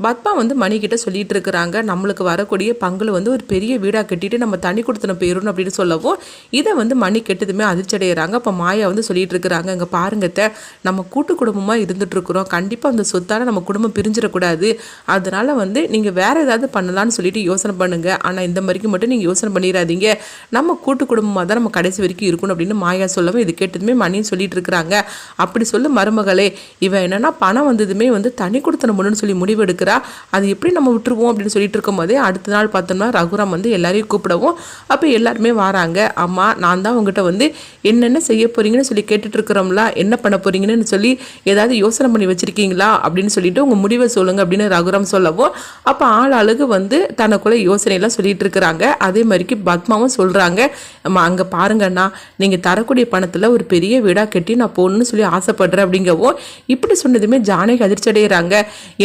பத்மா வந்து மணிக்கிட்ட சொல்லிட்டு இருக்கிறாங்க நம்மளுக்கு வரக்கூடிய பங்குல வந்து ஒரு பெரிய வீடாக கட்டிட்டு நம்ம தனி கொடுத்தன போயிடணும் அப்படின்னு சொல்லவும் இதை வந்து மணி கெட்டதுமே அதிர்ச்சி அடைகிறாங்க அப்போ மாயா வந்து சொல்லிட்டு இருக்கிறாங்க இங்கே பாருங்கத்த நம்ம கூட்டு குடும்பமாக இருந்துட்டு இருக்கிறோம் கண்டிப்பாக அந்த சொத்தால நம்ம குடும்பம் பிரிஞ்சிடக்கூடாது. அதனால வந்து நீங்கள் வேற ஏதாவது பண்ணலாம்னு சொல்லிட்டு யோசனை பண்ணுங்க. ஆனால் இந்த மாதிரிக்கு மட்டும் நீங்கள் யோசனை பண்ணிடாதீங்க நம்ம கூட்டு குடும்பமாக தான் நம்ம கடைசி வரைக்கும் இருக்கணும் அப்படின்னு மாயா சொல்லவும் இது கேட்டதுமே மணின்னு சொல்லிட்டு இருக்கிறாங்க அப்படி சொல்லு மருமகளே இவன் என்னன்னா பணம் வந்ததுமே வந்து தனி கொடுத்தன முன்னு சொல்லி முடிவு எடுக்கிறா அது எப்படி நம்ம விட்டுருவோம் அப்படின்னு சொல்லிட்டு இருக்கும்போதே அடுத்த நாள் பார்த்தோம்னா ரகுராம் வந்து எல்லாரையும் கூப்பிடவும். அப்போ எல்லாருமே வராங்க. அம்மா நான் தான் உங்ககிட்ட வந்து என்னென்ன செய்ய போறீங்கன்னு சொல்லி கேட்டுட்டு இருக்கிறோம்ல என்ன பண்ண போறீங்கன்னு சொல்லி ஏதாவது யோசனை பண்ணி வச்சுருக்கீங்களா அப்படின்னு சொல்லிட்டு உங்கள் முடிவை சொல்லுங்க அப்படின்னு ரகுராம் சொல்லவும். அப்போ ஆள் அழகு வந்து தனக்குள்ளே யோசனையெல்லாம் சொல்லிட்டு இருக்கிறாங்க. அதே மாதிரிக்கு பத்மாவும் சொல்கிறாங்க அங்கே அங்க பாருங்கண்ணா நீங்கள் தரக்கூடிய பணத்தில் ஒரு பெரிய வீடாக கட்டி நான் போகணும்னு சொல்லி ஆசைப்படுறேன் அப்படிங்கவும். இப்படி சொன்னதுமே ஜானகி அதிர்ச்சி அடைகிறாங்க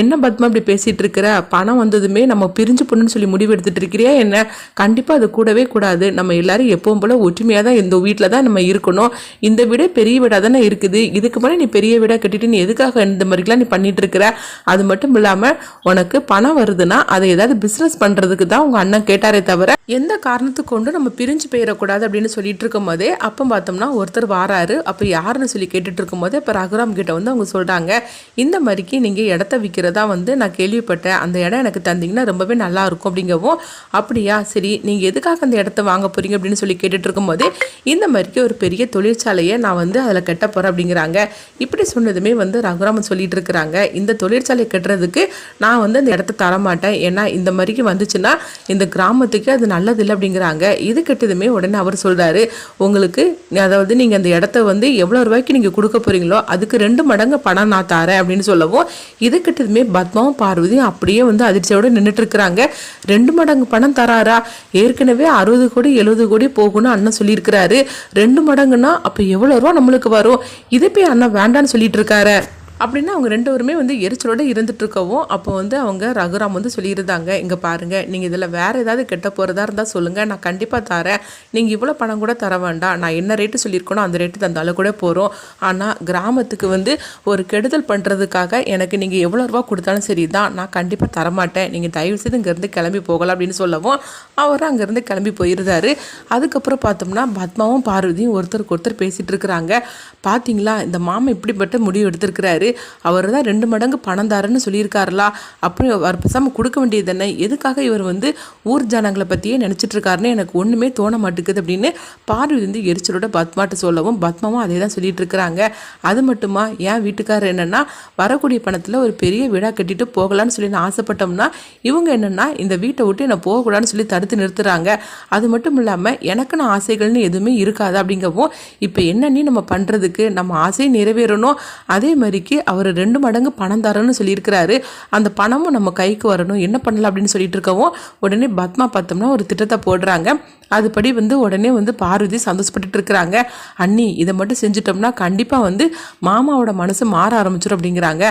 என்ன பத்மா இப்படி பேசிகிட்டு இருக்கிற பணம் வந்ததுமே நம்ம பிரிஞ்சு போகணும்னு சொல்லி முடிவு எடுத்துகிட்டு இருக்கிறியா என்ன? கண்டிப்பாக அது கூடவே கூடாது. நம்ம எல்லாரும் எப்பவும் போல் ஒற்றுமையாக தான் இந்த வீட்டில் தான் நம்ம இருக்கணும். இந்த வீடே பெரிய வீடாக தானே இருக்குது. இதுக்கு மேலே நீ பெரிய வீடாக கட்டிட்டு நீ எதுக்காக இந்த மாதிரிலாம் நீ பண்ணிட்டு இருக்கிற அது மட்டும் இல்லாமல் உனக்கு பணம் வருதுன்னா அதை ஏதாவது பிஸ்னஸ் பண்ணுறதுக்கு தான் உங்கள் அண்ணன் கேட்டாரே தவிர எந்த காரணத்துக்கு கொண்டு நம்ம பிரிஞ்சு போயிடக்கூடாது அப்படின்னு சொல்லிட்டு இருக்கும் போதே அப்போ பார்த்தோம்னா ஒருத்தர் வாராரு. அப்போ யாருன்னு சொல்லி கேட்டுட்டு இருக்கும் போதே இப்போ ரகுராம் கிட்ட வந்து அவங்க சொல்கிறாங்க இந்த மாதிரிக்கு நீங்கள் இடத்த விற்கிறதா வந்து நான் கேள்விப்பட்டேன் அந்த இடம் எனக்கு தந்தீங்கன்னா ரொம்பவே நல்லா இருக்கும் அப்படிங்கவும் அப்படியா சரி நீங்கள் எதுக்காக அந்த இடத்த வாங்க போறீங்க? அப்படின்னு சொல்லி கேட்டுட்டு இருக்கும்போது இந்த மாதிரிக்கு ஒரு பெரிய தொழிற்சாலையை நான் வந்து அதில் கட்ட போறேன் அப்படிங்கிறாங்க. இப்படி சொன்னதுமே வந்து ரகுராமன் சொல்லிட்டு இருக்கிறாங்க இந்த தொழிற்சாலை கட்டுறதுக்கு நான் வந்து அந்த இடத்த தர மாட்டேன் ஏன்னா இந்த மாதிரிக்கு வந்துச்சுன்னா இந்த கிராமத்துக்கு அது நல்லதில்லை அப்படிங்கிறாங்க. இது கெட்டதுமே உடனே அவர் சொல்றாரு உங்களுக்கு அதாவது நீங்கள் அந்த இடத்த வந்து எவ்வளோ ரூபாய்க்கு நீங்கள் கொடுக்க போறீங்களோ அதுக்கு ரெண்டு மடங்கு பணம் நான் தரேன் அப்படின்னு சொல்லவும் இது கெட்டதுமே பத்மாவும் பார்வதி அப்படியே வந்து அதிர்ச்சியோட நின்றுட்டு இருக்கிறாங்க ரெண்டு மடங்கு பணம் தராரா? ஏற்கனவே அறுபது கோடி எழுபது கோடி போகும்னு அண்ணன் சொல்லியிருக்கிறாரு. ரெண்டு மடங்குன்னா அப்போ எவ்வளோ ரூபா நம்மளுக்கு வரும்? இதை போய் அண்ணன் வேண்டான்னு சொல்லிட்டு இருக்காரு. அப்படின்னா அவங்க ரெண்டு பேருமே வந்து எரிச்சலோட இருந்துட்டுருக்கவும் அப்போ வந்து அவங்க ரகுராம் வந்து சொல்லியிருந்தாங்க இங்கே பாருங்கள் நீங்கள் இதில் வேறு ஏதாவது கெட்ட போகிறதா இருந்தால் சொல்லுங்கள் நான் கண்டிப்பாக தரேன். நீங்கள் இவ்வளோ பணம் கூட தர வேண்டாம். நான் என்ன ரேட்டு சொல்லியிருக்கணும் அந்த ரேட்டு தந்தாலும் கூட போகிறோம் ஆனால் கிராமத்துக்கு வந்து ஒரு கெடுதல் பண்ணுறதுக்காக எனக்கு நீங்கள் எவ்வளோ ரூபா கொடுத்தாலும் சரி தான் நான் கண்டிப்பாக தரமாட்டேன். நீங்கள் தயவு செய்து இங்கேருந்து கிளம்பி போகலாம் அப்படின்னு சொல்லவும் அவர் அங்கேருந்து கிளம்பி போயிருந்தாரு. அதுக்கப்புறம் பார்த்தோம்னா பத்மாவும் பார்வதியும் ஒருத்தருக்கு ஒருத்தர் பேசிகிட்டு இருக்கிறாங்க பார்த்தீங்களா இந்த மாமா இப்படிப்பட்ட முடிவு எடுத்திருக்கிறாரு. அவர் தான் ரெண்டு மடங்கு பணம் தாரன்னு சொல்லியிருக்காருலா? அப்படி அவர் பேசாமல் கொடுக்க வேண்டியது தானே? எதுக்காக இவர் வந்து ஊர் ஜனங்களை பற்றியே நினச்சிட்டு இருக்காருன்னு எனக்கு ஒன்றுமே தோண மாட்டேங்குது அப்படின்னு பார்வை வந்து எரிச்சலோட பத்மாட்ட சொல்லவும் பத்மாவும் அதே தான் சொல்லிட்டு இருக்கிறாங்க அது மட்டுமா? என் வீட்டுக்காரர் என்னென்னா வரக்கூடிய பணத்தில் ஒரு பெரிய விழா கட்டிட்டு போகலான்னு சொல்லி நான் ஆசைப்பட்டோம்னா இவங்க என்னென்னா இந்த வீட்டை விட்டு என்னை போகக்கூடாதுன்னு சொல்லி தடுத்து நிறுத்துறாங்க. அது மட்டும் இல்லாமல் எனக்குன்னு ஆசைகள்னு எதுவுமே இருக்காது அப்படிங்கவும் இப்போ என்ன நீ நம்ம பண்ணுறதுக்கு நம்ம ஆசையை நிறைவேறணும். அதே மாதிரிக்கு அவர் ரெண்டு மடங்கு பணம் தரேன்னு சொல்லியிருக்கிறாரு. அந்த பணமும் நம்ம கைக்கு வரணும். என்ன பண்ணலாம் அப்படின்னு சொல்லிட்டு இருக்கவும் உடனே பத்மா பார்த்தோம்னா ஒரு திட்டத்தை போடுறாங்க. அதுபடி வந்து உடனே வந்து பார்வதி சந்தோஷப்பட்டு இருக்கிறாங்க. அண்ணி இதை மட்டும் செஞ்சுட்டோம்னா கண்டிப்பாக வந்து மாமாவோட மனசு மாற ஆரம்பிச்சிடும் அப்படிங்கிறாங்க.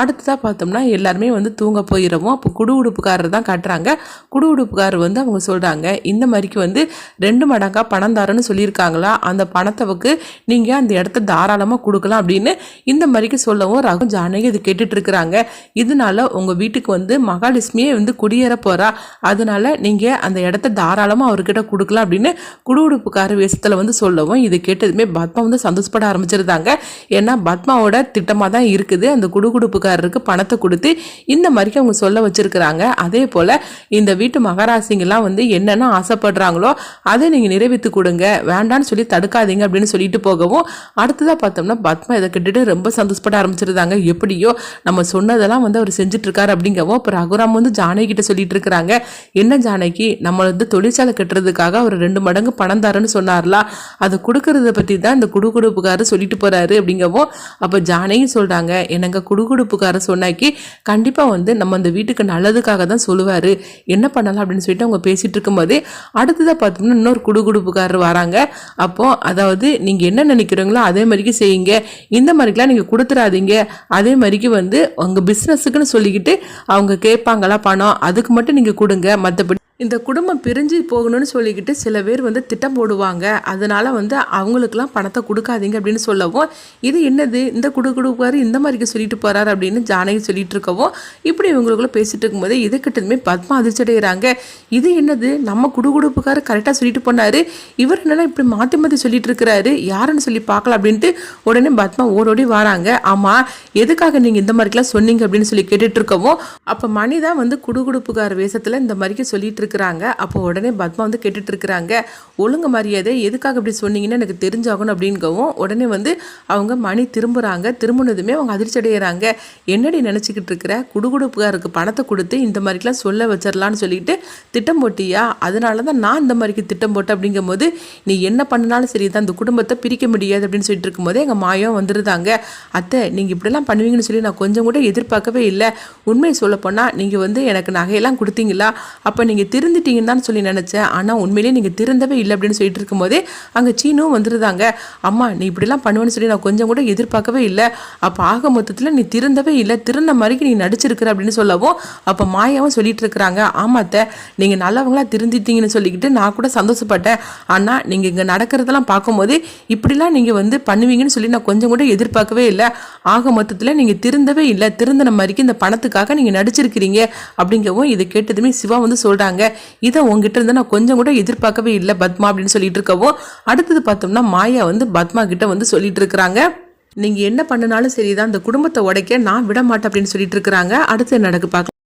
அடுத்ததாக பார்த்தோம்னா எல்லாருமே வந்து தூங்க போயிடவும் அப்போ குடு உடுப்புக்காரர் தான் காட்டுறாங்க. குடு உடுப்புக்காரர் வந்து அவங்க சொல்கிறாங்க இந்த மாதிரிக்கு வந்து ரெண்டு மடங்காக பணம் தரேன்னு சொல்லியிருக்காங்களா? அந்த பணத்தவுக்கு நீங்கள் அந்த இடத்த தாராளமாக கொடுக்கலாம் அப்படின்னு இந்த மாதிரிக்கு சொல்லவும் ரகு ஜானகி இது கேட்டுட்டு இருக்கிறாங்க இதனால உங்கள் வீட்டுக்கு வந்து மகாலட்சுமியே வந்து குடியேற போகிறா அதனால நீங்கள் அந்த இடத்த தாராளமாக அவர்கிட்ட கொடுக்கலாம் அப்படின்னு குடு உடுப்புக்கார வேஷத்தில் வந்து சொல்லவும் இது கேட்டதுமே பத்மா வந்து சந்தோஷப்பட ஆரம்பிச்சிருந்தாங்க. ஏன்னா பத்மாவோட திட்டமாக தான் இருக்குது. அந்த குடுகுடுப்புக்காரருக்கு பணத்தை கொடுத்து இந்த மாதிரிக்கு அவங்க சொல்ல வச்சிருக்கிறாங்க. அதே போல் இந்த வீட்டு மகாராசிங்கெல்லாம் வந்து என்னென்ன ஆசைப்படுறாங்களோ அதை நீங்கள் நிறைவேற்றி கொடுங்க. வேண்டான்னு சொல்லி தடுக்காதீங்க அப்படின்னு சொல்லிட்டு போகவும் அடுத்ததாக பார்த்தோம்னா பத்மா இதை கிட்டுட்டு ரொம்ப சந்தோஷப்பட ஆரம்பிச்சிருந்தாங்க எப்படியோ நம்ம சொன்னதெல்லாம் வந்து அவர் செஞ்சுட்டு அப்படிங்கவோ இப்போ ரகுராம் வந்து ஜானகி கிட்ட சொல்லிட்டு இருக்கிறாங்க என்ன ஜானகி நம்ம வந்து தொழிற்சாலை கட்டுறதுக்காக அவர் ரெண்டு மடங்கு பணம் தரேன்னு சொன்னார்ல? அது கொடுக்கறத பற்றி தான் இந்த குடுகுடுப்புக்காரர் சொல்லிட்டு போகிறாரு அப்படிங்கவோ அப்போ ஜானகி சொல்கிறாங்க என்னங்க குடுகுடுப்புக்காரர் சொன்னாக்கி கண்டிப்பாக வந்து நம்ம அந்த வீட்டுக்கு நல்லதுக்காக தான் சொல்லுவார். என்ன பண்ணலாம்? அப்படின்னு சொல்லிட்டு அவங்க பேசிகிட்டு இருக்கும்போது அடுத்ததாக பார்த்தோம்னா இன்னொரு குடுகுடுப்புக்காரர் வராங்க. அப்போ அதாவது நீங்கள் என்ன நினைக்கிறீங்களோ அதே மாதிரிக்கு செய்யுங்க. இந்த மாதிரிக்கெலாம் நீங்கள் பண்ணுறீங்க அதே மாதிரிக்கு வந்து உங்கள் பிஸ்னஸுக்குன்னு சொல்லிக்கிட்டு அவங்க கேட்பாங்களா பணம் அதுக்கு மட்டும் நீங்கள் கொடுங்க. மற்றபடி இந்த குடும்பம் பிரிஞ்சு போகணும்னு சொல்லிக்கிட்டு சில பேர் வந்து திட்டம் போடுவாங்க. அதனால் வந்து அவங்களுக்குலாம் பணத்தை கொடுக்காதீங்க அப்படின்னு சொல்லவும் இது என்னது? இந்த குடு கொடுப்பாரு இந்த மாதிரிக்கு சொல்லிட்டு போகிறாரு அப்படின்னு ஜானகி சொல்லிட்டு இருக்கவும் இப்படி இவங்களுக்குள்ள பேசிட்டு இருக்கும்போது இதுக்கிட்டதுமே பத்மா அதிர்ச்சி அடைகிறாங்க. இது என்னது? நம்ம குடுகுடுப்புக்காரர் கரெக்டாக சொல்லிட்டு போனார். இவர் என்னென்னா இப்படி மாற்றி மாற்றி சொல்லிட்டு இருக்கிறாரு. யாருன்னு சொல்லி பார்க்கலாம் அப்படின்ட்டு உடனே பத்மா ஓடோடி வராங்க. ஆமாம் எதுக்காக நீங்கள் இந்த மாதிரிக்கெலாம் சொன்னீங்க அப்படின்னு சொல்லி கேட்டுட்டு இருக்கவும் அப்போ மணி தான் வந்து குடுகுடுப்புக்கார வேஷத்தில் இந்த மாதிரிக்கு சொல்லிட்டு இருக்கிறாங்க அப்போ உடனே பத்மா வந்து கேட்டுட்டு இருக்கிறாங்க ஒழுங்கு மரியாதை எதுக்காக இப்படி சொன்னீங்கன்னு எனக்கு தெரிஞ்சாகணும் அப்படிங்கவும் உடனே வந்து அவங்க மணி திரும்புகிறாங்க திரும்பினதுமே அவங்க அதிர்ச்சி அடைகிறாங்க என்னடி நினச்சிக்கிட்டு இருக்கிற குடுகுடுப்புகாருக்கு பணத்தை கொடுத்து இந்த மாதிரிலாம் சொல்ல வச்சிடலான்னு சொல்லிட்டு திட்டம் போட்டியா? அதனால தான் நான் இந்த மாதிரிக்கு திட்டம் போட்டேன். அப்படிங்கும்போது நீ என்ன பண்ணினாலும் சரி தான் இந்த குடும்பத்தை பிரிக்க முடியாது. அப்படின்னு சொல்லிட்டு இருக்கும்போது எங்கள் மாயம் வந்துருந்தாங்க அத்தை நீங்கள் இப்படிலாம் பண்ணுவீங்கன்னு சொல்லி நான் கொஞ்சம் கூட எதிர்பார்க்கவே இல்லை. உண்மையை சொல்லப்போனால் நீங்கள் வந்து எனக்கு நகையெல்லாம் கொடுத்தீங்களா? அப்போ நீங்கள் திருந்துட்டீங்கன்னு தான் சொல்லி நினச்சேன். ஆனால் உண்மையிலேயே நீங்கள் திருந்தவே இல்லை அப்படின்னு சொல்லிட்டு இருக்கும்போதே அங்கே சீனும் வந்துருந்தாங்க அம்மா நீ இப்படிலாம் பண்ணுவேன்னு சொல்லி நான் கொஞ்சம் கூட எதிர்பார்க்கவே இல்லை. அப்போ ஆக மொத்தத்தில் நீ திருந்தவே இல்லை. திருந்த மாதிரிக்கு நீ நடிச்சிருக்கிற அப்படின்னு சொல்லவும் அப்போ மாயாவும் சொல்லிட்டு இருக்கிறாங்க. ஆமாத்த நீங்கள் நல்லவங்களா திருந்திட்டீங்கன்னு சொல்லிக்கிட்டு நான் கூட சந்தோஷப்பட்டேன். ஆனால் நீங்கள் இங்கே நடக்கிறதெல்லாம் பார்க்கும்போது இப்படிலாம் நீங்கள் வந்து பண்ணுவீங்கன்னு சொல்லி நான் கொஞ்சம் கூட எதிர்பார்க்கவே இல்லை. ஆக மொத்தத்தில் நீங்கள் திருந்தவே இல்லை. திருந்தின மாதிரிக்கு இந்த பணத்துக்காக நீங்கள் நடிச்சிருக்கிறீங்க அப்படிங்கவும் இதை கேட்டதுமே சிவா வந்து சொல்கிறாங்க இதை உங்ககிட்ட இருந்து நான் கொஞ்சம் கூட எதிர்பார்க்கவே இல்லை பத்மா அப்படின்னு சொல்லிட்டு இருக்கவும் அடுத்தது பார்த்தோம்னா மாயா வந்து பத்மா கிட்ட வந்து சொல்லிட்டு இருக்கிறாங்க. நீங்கள் என்ன பண்ணினாலும் சரிதான் அந்த குடும்பத்தை உடைக்க நான் விட மாட்டேன் அப்படின்னு சொல்லிட்டு இருக்கிறாங்க. அடுத்து நடக்கு பார்க்கலாம்.